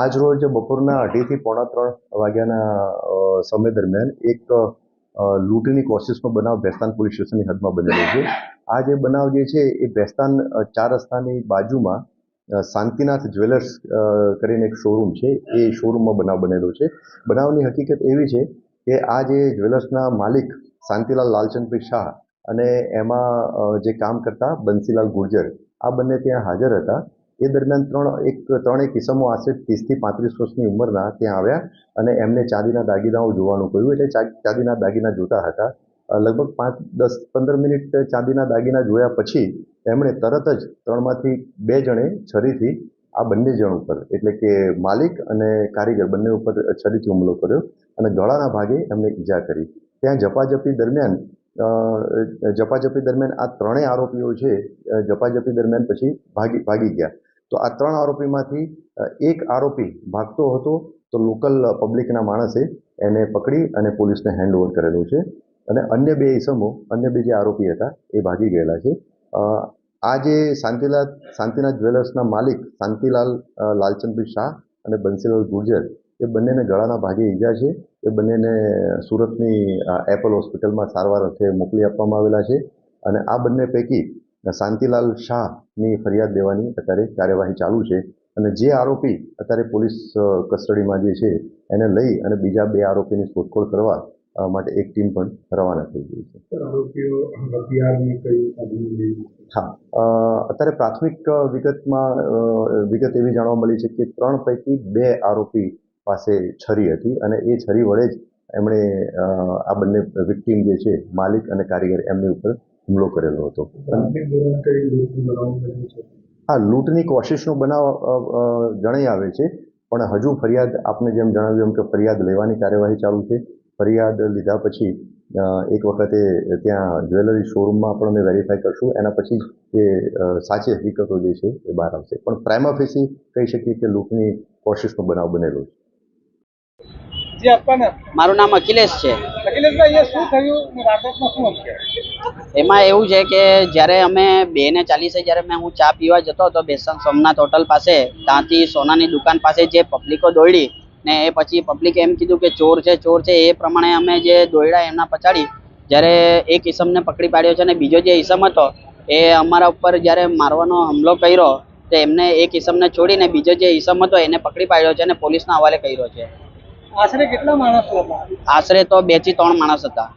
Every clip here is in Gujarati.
આજ રોજ બપોરના અઢીથી પોણા ત્રણ વાગ્યાના સમય દરમિયાન એક લૂંટની કોશિશનો બનાવ ભેસ્તાન પોલીસ સ્ટેશનની હદમાં બનેલો છે. આ જે બનાવ જે છે, એ ભેસ્તાન ચાર રસ્તાની બાજુમાં શાંતિનાથ જ્વેલર્સ કરીને એક શોરૂમ છે. એ શોરૂમમાં બનાવ બનેલો છે. બનાવની હકીકત એવી છે કે આ જે જ્વેલર્સના માલિક શાંતિલાલ લાલચંદભાઈ શાહ અને એમાં જે કામ કરતા બંસીલાલ ગુર્જર આ બંને ત્યાં હાજર હતા. એ દરમિયાન ત્રણ, એક ત્રણેક કિસ્સામાં આશરે ત્રીસથી પાંત્રીસ વર્ષની ઉંમરના ત્યાં આવ્યા અને એમને ચાંદીના દાગીનાઓ જોવાનું કહ્યું એટલે ચાંદીના દાગીના જોતા હતા. લગભગ પાંચ, દસ, પંદર મિનિટ ચાંદીના દાગીના જોયા પછી એમણે તરત જ ત્રણમાંથી બે જણે છરીથી આ બંને જણ ઉપર, એટલે કે માલિક અને કારીગર બંને ઉપર છરીથી હુમલો કર્યો અને ગળાના ભાગે એમને ઈજા કરી. ત્યાં ઝપાઝપી દરમિયાન ઝપાઝપી દરમિયાન આ ત્રણેય આરોપીઓ છે જપાજપી દરમિયાન પછી ભાગી ભાગી ગયા. તો આ ત્રણ આરોપીમાંથી એક આરોપી ભાગતો હતો, તો લોકલ પબ્લિકના માણસે એને પકડી અને પોલીસને હેન્ડઓવર કરેલું છે. અને અન્ય બે ઇસમો અન્ય બે જે આરોપી હતા, એ ભાગી ગયેલા છે. આ જે શાંતિલાલ, શાંતિનાથ જ્વેલર્સના માલિક શાંતિલાલ લાલચંદભાઈ શાહ અને બંસીલાલ ગુર્જર, એ બંનેને ગળાના ભાગે ઈજા છે. એ બંનેને સુરતની એપલ હોસ્પિટલમાં સારવાર અર્થે મોકલી આપવામાં આવેલા છે અને આ બંને પૈકી શાંતિલાલ શાહની ફરિયાદ દેવાની અત્યારે કાર્યવાહી ચાલુ છે અને જે આરોપી અત્યારે પોલીસ કસ્ટડીમાં જે છે એને લઈ અને બીજા બે આરોપીની શોધખોળ કરવા માટે એક ટીમ પણ રવાના થઈ ગઈ છે. હા અત્યારે પ્રાથમિક વિગતમાં વિગત એવી જાણવા મળી છે કે ત્રણ પૈકી બે આરોપી પાસે છરી હતી અને એ છરી વડે જ એમણે આ બંને વિક્ટીમ જે છે માલિક અને કારીગર એમની ઉપર હુમલો કરેલો હતો. હા લૂંટની કોશિશનો બનાવ જણાઈ આવે છે પણ હજુ ફરિયાદ આપને જેમ જણાવ્યું એમ કે ફરિયાદ લેવાની કાર્યવાહી ચાલુ છે. ફરિયાદ લીધા પછી એક વખતે ત્યાં જ્વેલરી શોરૂમમાં પણ અમે વેરીફાઈ કરશું. એના પછી એ સાચી હકીકતો જે છે એ બહાર આવશે. પણ પ્રાઇમા ફેસી કહી શકીએ કે લૂંટની કોશિશનો બનાવ બનેલો છે. જે આપવાના? મારું નામ અખિલેશ છે. અખિલેશભાઈ અહીંયા શું થયું? વારદાતમાં શું એમાં એવું છે કે જ્યારે અમે બે ને ચાલીસે જ્યારે મેં હું ચા પીવા જતો હતો બેસન સોમનાથ હોટલ પાસે ત્યાંથી સોનાની દુકાન પાસે જે પબ્લિકો દોડી ને એ પછી પબ્લિકે એમ કીધું કે ચોર છે ચોર છે એ પ્રમાણે અમે જે દોડ્યા એમના પછાડી જ્યારે એક ઈસમને પકડી પાડ્યો છે અને બીજો જે ઈસમ હતો એ અમારા ઉપર જ્યારે મારવાનો હુમલો કર્યો તો એમને એક ઈસમને છોડીને બીજો જે ઈસમ હતો એને પકડી પાડ્યો છે અને પોલીસના હવાલે કર્યો છે. આશરે કેટલા માણસો હતા? આશરે તો બેથી ત્રણ માણસ હતા.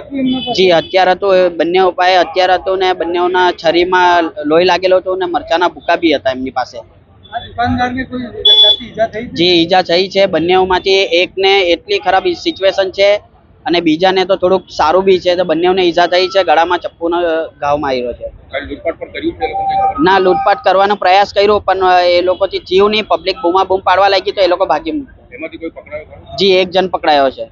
હતું જી હથિયાર હતું બંને ઉપાય હથિયાર હતું ને બંનેઓના છરીમાં લોહી લાગેલો હતું ને મરચાના ભૂકા બી હતા એમની પાસે. આ દુકાનદારને કોઈ જાતની ઈજા થઈ જે ઈજા થઈ છે. બંનેઓમાંથી એકને એટલી ખરાબ સિચ્યુએશન છે અને બીજાને તો થોડુંક સારું બી છે. તો બંનેઓને ઈજા થઈ છે. ગળામાં ચપ્પુનો ઘાવ માર્યો છે. ના લૂંટપાટ કરવાનો પ્રયાસ કર્યો પણ એ લોકોથી જીવ નહીં પબ્લિક બૂમા બૂમ પાડવા લાગી તો એ લોકો ભાગી મૂક્યા જી એક જણ પકડાયો છે.